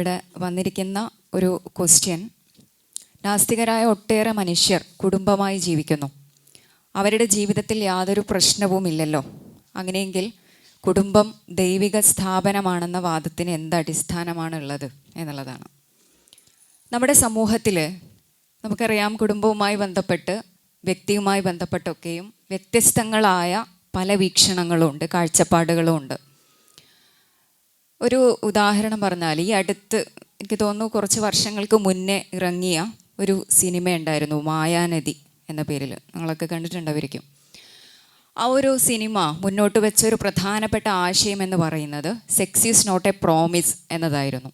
ഇവിടെ വന്നിരിക്കുന്ന ഒരു ക്വസ്റ്റ്യൻ നാസ്തികരായ ഒട്ടേറെ മനുഷ്യർ കുടുംബമായി ജീവിക്കുന്നു. അവരുടെ ജീവിതത്തിൽ യാതൊരു പ്രശ്നവുമില്ലല്ലോ അങ്ങനെയെങ്കിൽ കുടുംബം ദൈവിക സ്ഥാപനമാണെന്ന വാദത്തിന് എന്ത് അടിസ്ഥാനമാണുള്ളത് എന്നുള്ളതാണ്. നമ്മുടെ സമൂഹത്തിൽ നമുക്കറിയാം കുടുംബവുമായി ബന്ധപ്പെട്ട് വ്യക്തിയുമായി ബന്ധപ്പെട്ടൊക്കെയും വ്യത്യസ്തങ്ങളായ പല വീക്ഷണങ്ങളും ഉണ്ട് കാഴ്ചപ്പാടുകളും ഉണ്ട് ഒരു ഉദാഹരണം പറഞ്ഞാൽ ഈ അടുത്ത് എനിക്ക് തോന്നുന്നു കുറച്ച് വർഷങ്ങൾക്ക് മുന്നേ ഇറങ്ങിയ ഒരു സിനിമ ഉണ്ടായിരുന്നു മായാനദി എന്ന പേരിൽ. നിങ്ങളൊക്കെ കണ്ടിട്ടുണ്ടായിരിക്കും ആ ഒരു സിനിമ മുന്നോട്ട് വെച്ച ഒരു പ്രധാനപ്പെട്ട ആശയം എന്ന് പറയുന്നത് sex is not a promise എന്നതായിരുന്നു.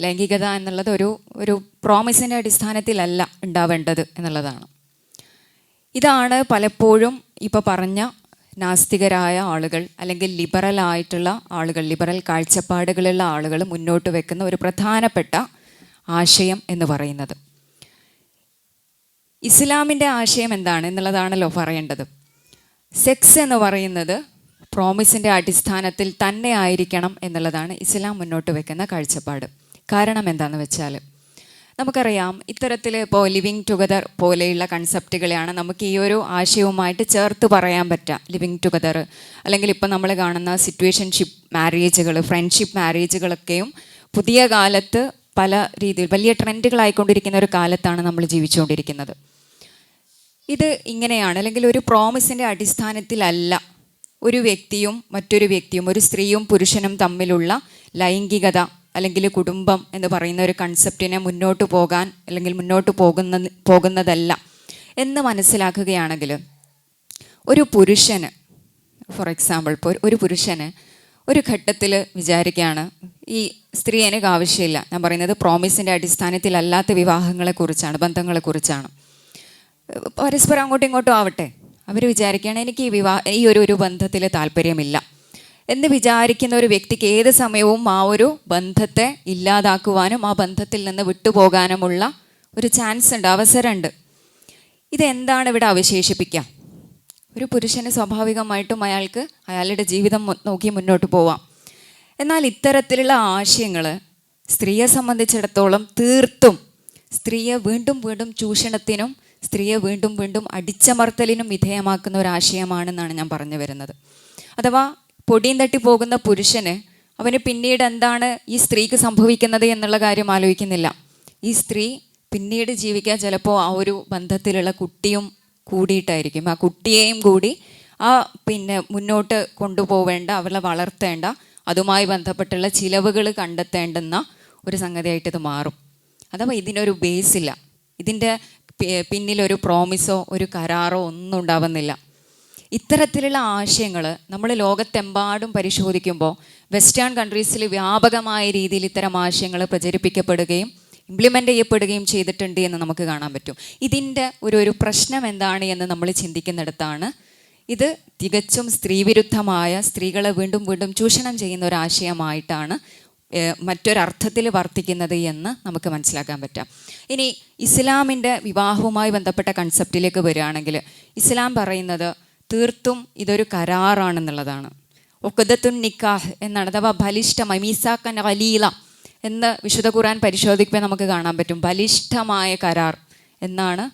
ലൈംഗികത എന്നുള്ളത് ഒരു ഒരു പ്രോമിസിന്റെ അടിസ്ഥാനത്തിലല്ല ഉണ്ടാവേണ്ടത് എന്നുള്ളതാണ്. ഇതാണ് പലപ്പോഴും ഇപ്പോൾ പറഞ്ഞ നാസ്തികരായ ആളുകൾ അല്ലെങ്കിൽ ലിബറൽ ആയിട്ടുള്ള ആളുകൾ ലിബറൽ കാഴ്ചപ്പാടുകളുള്ള ആളുകൾ മുന്നോട്ട് വെക്കുന്ന ഒരു പ്രധാനപ്പെട്ട ആശയം എന്ന് പറയുന്നത്. ഇസ്ലാമിന്റെ ആശയം എന്താണ് എന്നുള്ളതാണല്ലോ പറയേണ്ടത്. സെക്സ് എന്ന് പറയുന്നത് പ്രോമിസിന്റെ അടിസ്ഥാനത്തിൽ തന്നെ ആയിരിക്കണം എന്നുള്ളതാണ് ഇസ്ലാം മുന്നോട്ട് വെക്കുന്ന കാഴ്ചപ്പാട്. കാരണം എന്താണെന്ന് വെച്ചാൽ നമുക്കറിയാം ഇത്തരത്തിൽ ഇപ്പോൾ ലിവിങ് ടുഗദർ പോലെയുള്ള കൺസെപ്റ്റുകളെയാണ് നമുക്ക് ഈ ഒരു ആശയവുമായിട്ട് ചേർത്ത് പറയാൻ പറ്റുക. ലിവിങ് ടുഗദർ അല്ലെങ്കിൽ ഇപ്പോൾ നമ്മൾ കാണുന്ന സിറ്റുവേഷൻഷിപ്പ് മാരേജുകൾ ഫ്രണ്ട്ഷിപ്പ് മാരേജുകളൊക്കെയും പുതിയ കാലത്ത് പല രീതിയിൽ വലിയ ട്രെൻഡുകളായിക്കൊണ്ടിരിക്കുന്ന ഒരു കാലത്താണ് നമ്മൾ ജീവിച്ചുകൊണ്ടിരിക്കുന്നത്. ഇത് ഇങ്ങനെയാണ്. അല്ലെങ്കിൽ ഒരു പ്രോമിസിന്റെ അടിസ്ഥാനത്തിലല്ല ഒരു വ്യക്തിയും മറ്റൊരു വ്യക്തിയും ഒരു സ്ത്രീയും പുരുഷനും തമ്മിലുള്ള ലൈംഗികത അല്ലെങ്കിൽ കുടുംബം എന്ന് പറയുന്ന ഒരു കൺസെപ്റ്റിനെ മുന്നോട്ട് പോകാൻ അല്ലെങ്കിൽ മുന്നോട്ട് പോകുന്ന പോകുന്നതല്ല എന്ന് മനസ്സിലാക്കുകയാണെങ്കിൽ ഒരു പുരുഷന് ഫോർ എക്സാമ്പിൾ ഇപ്പോൾ ഒരു പുരുഷന് ഒരു ഘട്ടത്തിൽ വിചാരിക്കുകയാണ് ഈ സ്ത്രീ എനിക്ക് ആവശ്യമില്ല. ഞാൻ പറയുന്നത് പ്രോമിസിന്റെ അടിസ്ഥാനത്തിലല്ലാത്ത വിവാഹങ്ങളെക്കുറിച്ചാണ് ബന്ധങ്ങളെക്കുറിച്ചാണ്. പരസ്പരം അങ്ങോട്ടും ഇങ്ങോട്ടും ആവട്ടെ. അവർ വിചാരിക്കുകയാണ് എനിക്ക് ഈ വിവാഹ ഈ ഒരു ഒരു ബന്ധത്തിൽ താല്പര്യമില്ല. എന്ന് വിചാരിക്കുന്ന ഒരു വ്യക്തിക്ക് ഏത് സമയവും ആ ഒരു ബന്ധത്തെ ഇല്ലാതാക്കുവാനും ആ ബന്ധത്തിൽ നിന്ന് വിട്ടുപോകാനുമുള്ള ഒരു ചാൻസ് ഉണ്ട് അവസരമുണ്ട്. ഇതെന്താണ് ഇവിടെ അവശേഷിപ്പിക്കുക? ഒരു പുരുഷന് സ്വാഭാവികമായിട്ടും അയാൾക്ക് അയാളുടെ ജീവിതം നോക്കി മുന്നോട്ട് പോവാം. എന്നാൽ ഇത്തരത്തിലുള്ള ആശയങ്ങൾ സ്ത്രീയെ സംബന്ധിച്ചിടത്തോളം തീർത്തും സ്ത്രീയെ വീണ്ടും വീണ്ടും ചൂഷണത്തിനും സ്ത്രീയെ വീണ്ടും വീണ്ടും അടിച്ചമർത്തലിനും വിധേയമാക്കുന്ന ഒരു ആശയമാണെന്നാണ് ഞാൻ പറഞ്ഞു വരുന്നത്. അഥവാ പൊടിയും തട്ടി പോകുന്ന പുരുഷന് അവന് പിന്നീട് എന്താണ് ഈ സ്ത്രീക്ക് സംഭവിക്കുന്നത് എന്നുള്ള കാര്യം ആലോചിക്കുന്നില്ല. ഈ സ്ത്രീ പിന്നീട് ജീവിക്കാൻ ചിലപ്പോൾ ആ ഒരു ബന്ധത്തിലുള്ള കുട്ടിയും കൂടിയിട്ടായിരിക്കും. ആ കുട്ടിയെയും കൂടി ആ പിന്നെ മുന്നോട്ട് കൊണ്ടുപോവേണ്ട അവളെ വളർത്തേണ്ട അതുമായി ബന്ധപ്പെട്ടുള്ള ചിലവുകൾ കണ്ടെത്തേണ്ടുന്ന ഒരു സംഗതിയായിട്ട് ഇത് മാറും. അഥവാ ഇതിനൊരു ബേസില്ല ഇതിന്റെ പിന്നിലൊരു പ്രോമിസോ ഒരു കരാറോ ഒന്നും ഉണ്ടാവുന്നില്ല. ഇത്തരത്തിലുള്ള ആശയങ്ങൾ നമ്മൾ ലോകത്തെമ്പാടും പരിശോധിക്കുമ്പോൾ വെസ്റ്റേൺ കൺട്രീസിൽ വ്യാപകമായ രീതിയിൽ ഇത്തരം ആശയങ്ങൾ പ്രചരിപ്പിക്കപ്പെടുകയും ഇംപ്ലിമെന്റ് ചെയ്യപ്പെടുകയും ചെയ്തിട്ടുണ്ട് എന്ന് നമുക്ക് കാണാൻ പറ്റും. ഇതിന്റെ ഒരു ഒരു പ്രശ്നം എന്താണ് എന്ന് നമ്മൾ ചിന്തിക്കുന്നിടത്താണ് ഇത് തികച്ചും സ്ത്രീവിരുദ്ധമായ സ്ത്രീകളെ വീണ്ടും വീണ്ടും ചൂഷണം ചെയ്യുന്ന ഒരു ആശയമായിട്ടാണ് മറ്റൊരർത്ഥത്തിൽ വർത്തിക്കുന്നത് എന്ന് നമുക്ക് മനസ്സിലാക്കാൻ പറ്റാം. ഇനി ഇസ്ലാമിന്റെ വിവാഹവുമായി ബന്ധപ്പെട്ട കൺസെപ്റ്റിലേക്ക് വരികയാണെങ്കിൽ ഇസ്ലാം പറയുന്നത് തീർത്തും ഇതൊരു കരാറാണെന്നുള്ളതാണ്. ഒക്കദത്തുൻ നിക്കാഹ് എന്നാണ് അഥവാ ബലിഷ്ഠ മീസാക്കൻ അലീല എന്ന് വിശുദ്ധ ഖുറാൻ പരിശോധിക്കുമ്പോൾ നമുക്ക് കാണാൻ പറ്റും. ബലിഷ്ഠമായ കരാർ എന്നാണ്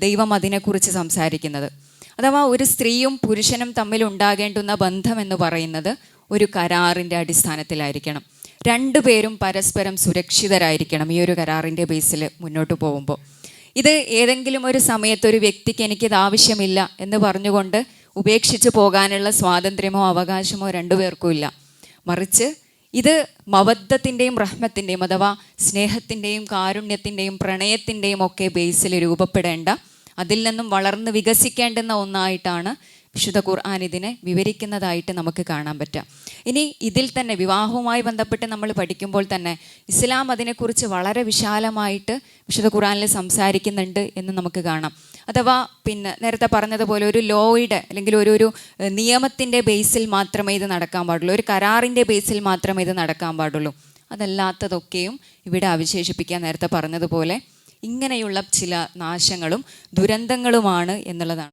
ദൈവം അതിനെക്കുറിച്ച് സംസാരിക്കുന്നത്. അഥവാ ഒരു സ്ത്രീയും പുരുഷനും തമ്മിൽ ഉണ്ടാകേണ്ടുന്ന ബന്ധം എന്ന് പറയുന്നത് ഒരു കരാറിന്റെ അടിസ്ഥാനത്തിലായിരിക്കണം. രണ്ടുപേരും പരസ്പരം സുരക്ഷിതരായിരിക്കണം ഈ ഒരു കരാറിന്റെ ബേസിൽ മുന്നോട്ട് പോകുമ്പോൾ. ഇത് ഏതെങ്കിലും ഒരു സമയത്ത് ഒരു വ്യക്തിക്ക് എനിക്കിത് ആവശ്യമില്ല എന്ന് പറഞ്ഞുകൊണ്ട് ഉപേക്ഷിച്ച് പോകാനുള്ള സ്വാതന്ത്ര്യമോ അവകാശമോ രണ്ടുപേർക്കും ഇല്ല. മറിച്ച് ഇത് മവദ്ധത്തിന്റെയും റഹ്മത്തിന്റെയും അഥവാ സ്നേഹത്തിന്റെയും കാരുണ്യത്തിന്റെയും പ്രണയത്തിന്റെയും ഒക്കെ ബേസിൽ രൂപപ്പെടേണ്ട അതിൽ നിന്നും വളർന്ന് വികസിക്കേണ്ടുന്ന ഒന്നായിട്ടാണ് വിശുദ്ധ ഖുർആൻ ഇതിനെ വിവരിക്കുന്നതായിട്ട് നമുക്ക് കാണാൻ പറ്റാം. ഇനി ഇതിൽ തന്നെ വിവാഹവുമായി ബന്ധപ്പെട്ട് നമ്മൾ പഠിക്കുമ്പോൾ തന്നെ ഇസ്ലാം അതിനെക്കുറിച്ച് വളരെ വിശാലമായിട്ട് വിശുദ്ധ ഖുർആനിൽ സംസാരിക്കുന്നുണ്ട് എന്ന് നമുക്ക് കാണാം. അഥവാ പിന്നെ നേരത്തെ പറഞ്ഞതുപോലെ ഒരു ലോയുടെ അല്ലെങ്കിൽ ഒരു ഒരു നിയമത്തിന്റെ ബേസിൽ മാത്രമേ ഇത് നടക്കാൻ പാടുള്ളൂ. ഒരു കരാറിന്റെ ബേസിൽ മാത്രമേ ഇത് നടക്കാൻ പാടുള്ളൂ. അതല്ലാത്തതൊക്കെയും ഇവിടെ അവശേഷിപ്പിക്കാൻ നേരത്തെ പറഞ്ഞതുപോലെ ഇങ്ങനെയുള്ള ചില നാശങ്ങളും ദുരന്തങ്ങളുമാണ് എന്നുള്ളതാണ്.